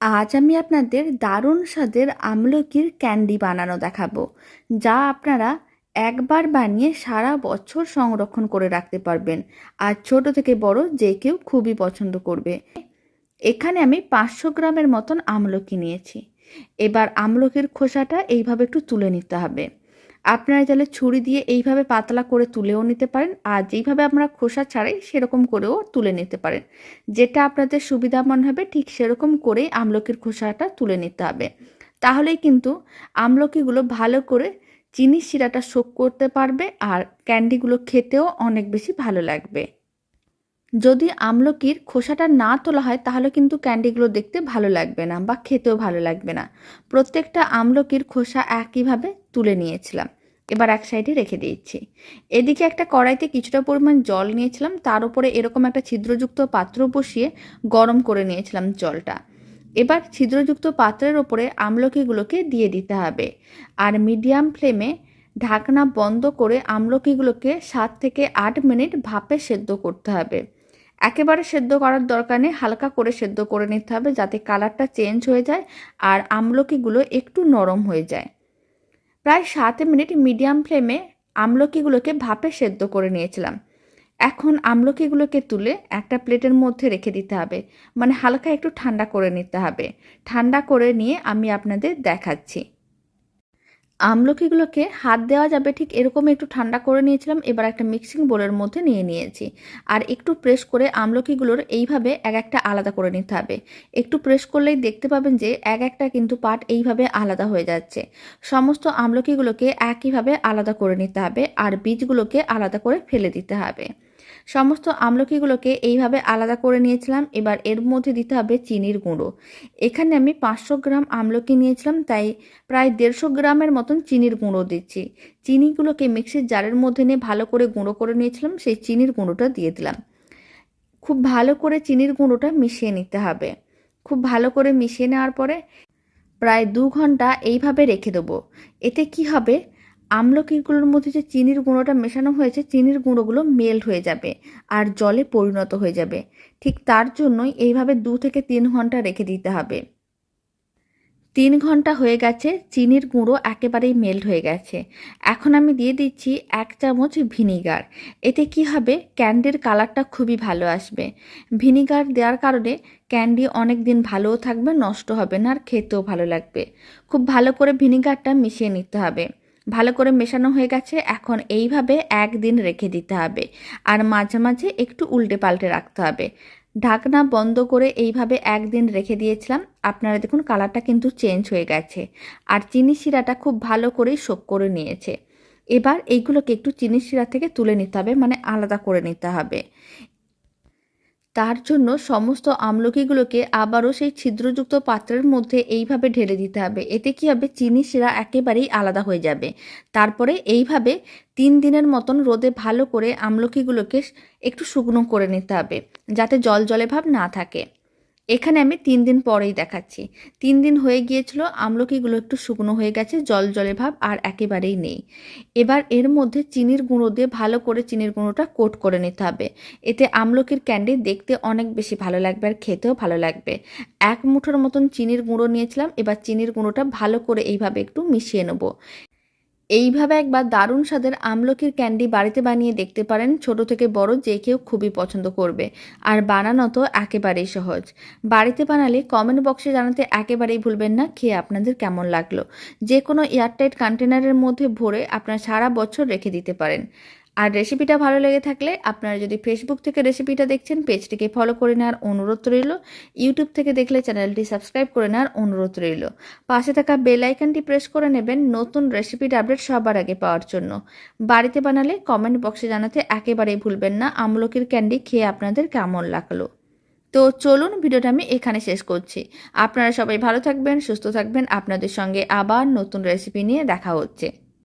আজ আমি আপনাদের দারুণ স্বাদের আমলকির ক্যান্ডি বানানো দেখাবো, যা আপনারা একবার বানিয়ে সারা বছর সংরক্ষণ করে রাখতে পারবেন। আর ছোট থেকে বড় যে কেউ খুবই পছন্দ করবে। এখানে আমি পাঁচশো গ্রামের মতন আমলকি নিয়েছি। এবার আমলকির খোসাটা এইভাবে একটু তুলে নিতে হবে। আপনারা চাইলে ছুরি দিয়ে এইভাবে পাতলা করে তুলেও নিতে পারেন আর যেইভাবে আমরা খোসা ছাড়াই সেরকম করেও তুলে নিতে পারেন। যেটা আপনাদের সুবিধা মনে হবে ঠিক সেরকম করেই আমলকির খোসাটা তুলে নিতে হবে। তাহলেই কিন্তু আমলকিগুলো ভালো করে চিনির শিরাটা শোক করতে পারবে আর ক্যান্ডিগুলো খেতেও অনেক বেশি ভালো লাগবে। যদি আমলকির খোসাটা না তোলা হয় তাহলে কিন্তু ক্যান্ডিগুলো দেখতে ভালো লাগবে না বা খেতেও ভালো লাগবে না। প্রত্যেকটা আমলকির খোসা একইভাবে তুলে নিয়েছিলাম। এবার এক সাইডে রেখে দিয়েছি। এদিকে একটা কড়াইতে কিছুটা পরিমাণ জল নিয়েছিলাম, তার উপরে এরকম একটা ছিদ্রযুক্ত পাত্র বসিয়ে গরম করে নিয়েছিলাম জলটা। এবার ছিদ্রযুক্ত পাত্রের ওপরে আমলকিগুলোকে দিয়ে দিতে হবে আর মিডিয়াম ফ্লেমে ঢাকনা বন্ধ করে আমলকিগুলোকে সাত থেকে আট মিনিট ভাপে সেদ্ধ করতে হবে। একেবারে সেদ্ধ করার দরকার নেই, হালকা করে সেদ্ধ করে নিতে হবে যাতে কালারটা চেঞ্জ হয়ে যায় আর আমলকিগুলো একটু নরম হয়ে যায়। প্রায় সাত মিনিট মিডিয়াম ফ্লেমে আমলকিগুলোকে ভাপে সেদ্ধ করে নিয়েছিলাম। এখন আমলকিগুলোকে তুলে একটা প্লেটের মধ্যে রেখে দিতে হবে। মানে হালকা একটু ঠান্ডা করে নিতে হবে। ঠান্ডা করে নিয়ে আমি আপনাদের দেখাচ্ছি। আমলকিগুলোকে হাত দেওয়া যাবে, ঠিক এরকম একটু ঠান্ডা করে নিয়েছিলাম, এবার একটা মিক্সিং বোলের মধ্যে নিয়ে নিয়েছি। আর একটু প্রেস করে আমলকিগুলোর এইভাবে এক একটা আলাদা করে নিতে হবে। একটু প্রেস করলেই দেখতে পাবেন যে এক একটা কিন্তু পার্ট এইভাবে আলাদা হয়ে যাচ্ছে। সমস্ত আমলকিগুলোকে একইভাবে আলাদা করে নিতে হবে, আর বীজগুলোকে আলাদা করে ফেলে দিতে হবে। সমস্ত আমলকিগুলোকে এইভাবে আলাদা করে নিয়েছিলাম। এবার এর মধ্যে দিতে হবে চিনির গুঁড়ো। এখানে আমি পাঁচশো গ্রাম আমলকি নিয়েছিলাম, তাই প্রায় দেড়শো গ্রামের মতন চিনির গুঁড়ো দিচ্ছি। চিনিগুলোকে মিক্সির জারের মধ্যে নিয়ে ভালো করে গুঁড়ো করে নিয়েছিলাম, সেই চিনির গুঁড়োটা দিয়ে দিলাম। খুব ভালো করে চিনির গুঁড়োটা মিশিয়ে নিতে হবে। খুব ভালো করে মিশিয়ে নেওয়ার পরে প্রায় দু ঘণ্টা এইভাবে রেখে দেবো। এতে কি হবে? আমলকিগুলোর মধ্যে যে চিনির গুঁড়োটা মেশানো হয়েছে, চিনির গুঁড়োগুলো মেল্ট হয়ে যাবে আর জলে পরিণত হয়ে যাবে। ঠিক তার জন্যই এইভাবে দু থেকে তিন ঘণ্টা রেখে দিতে হবে। তিন ঘণ্টা হয়ে গেছে, চিনির গুঁড়ো একেবারেই মেল্ট হয়ে গেছে। এখন আমি দিয়ে দিচ্ছি এক চামচ ভিনিগার। এতে কি হবে? ক্যান্ডির কালারটা খুবই ভালো আসবে। ভিনিগার দেওয়ার কারণে ক্যান্ডি অনেক দিন ভালোও থাকবে, নষ্ট হবে না আর খেতেও ভালো লাগবে। খুব ভালো করে ভিনিগারটা মিশিয়ে নিতে হবে। ভালো করে মেশানো হয়ে গেছে, এখন এইভাবে একদিন রেখে দিতে হবে। আর মাঝে মাঝে একটু উল্টে পাল্টে রাখতে হবে। ঢাকনা বন্ধ করে এইভাবে একদিন রেখে দিয়েছিলাম। আপনারা দেখুন কালারটা কিন্তু চেঞ্জ হয়ে গেছে। আর চিনি শিরাটা খুব ভালো করেই শোক করে নিয়েছে। এবার এইগুলোকে একটু চিনি শিরা থেকে তুলে নিতে হবে মানে আলাদা করে নিতে হবে। তার জন্য সমস্ত আমলকিগুলোকে আবারও সেই ছিদ্রযুক্ত পাত্রের মধ্যে এইভাবে ঢেলে দিতে হবে। এতে কি হবে? চিনি শিরা একেবারেই আলাদা হয়ে যাবে। তারপরে এইভাবে তিন দিনের মতন রোদে ভালো করে আমলকিগুলোকে একটু শুকনো করে নিতে হবে, যাতে জল জলে ভাব না থাকে। এখানে আমি তিন দিন পরেই দেখাচ্ছি। তিন দিন হয়ে গিয়েছিল, আমলকিগুলো একটু শুকনো হয়ে গেছে, জল জলে ভাব আর একেবারেই নেই। এবার এর মধ্যে চিনির গুঁড়ো দিয়ে ভালো করে চিনির গুঁড়োটা কোট করে নিতে হবে। এতে আমলকির ক্যান্ডি দেখতে অনেক বেশি ভালো লাগবে আর খেতেও ভালো লাগবে। এক মুঠোর মতন চিনির গুঁড়ো নিয়েছিলাম, এবার চিনির গুঁড়োটা ভালো করে এইভাবে একটু মিশিয়ে নেব। এইভাবে একবার দারুণ স্বাদের আমলকির ক্যান্ডি বাড়িতে বানিয়ে দেখতে পারেন ছোট থেকে বড় যে কেউ খুবই পছন্দ করবে। আর বানানো তো একেবারেই সহজ। বাড়িতে বানালে কমেন্ট বক্সে জানাতে একেবারেই ভুলবেন না, খেয়ে আপনাদের কেমন লাগল? যে কোনো এয়ারটাইট কন্টেনারের মধ্যে ভরে আপনার সারা বছর রেখে দিতে পারেন। আর রেসিপিটা ভালো লেগে থাকলে আপনারা যদি ফেসবুক থেকে রেসিপিটা দেখছেন পেজটিকে ফলো করে নেওয়ার অনুরোধ রইল। ইউটিউব থেকে দেখলে চ্যানেলটি সাবস্ক্রাইব করে নেওয়ার অনুরোধ রইল। পাশে থাকা বেল আইকনটি প্রেস করে নেবেন নতুন রেসিপির আপডেট সবার আগে পাওয়ার জন্য। বাড়িতে বানালে কমেন্ট বক্সে জানাতে একেবারেই ভুলবেন না। আমলকির ক্যান্ডি খেয়ে আপনাদের কেমন লাগল? তো চলুন ভিডিওটা আমি এখানে শেষ করছি। আপনারা সবাই ভালো থাকবেন, সুস্থ থাকবেন। আপনাদের সঙ্গে আবার নতুন রেসিপি নিয়ে দেখা হচ্ছে।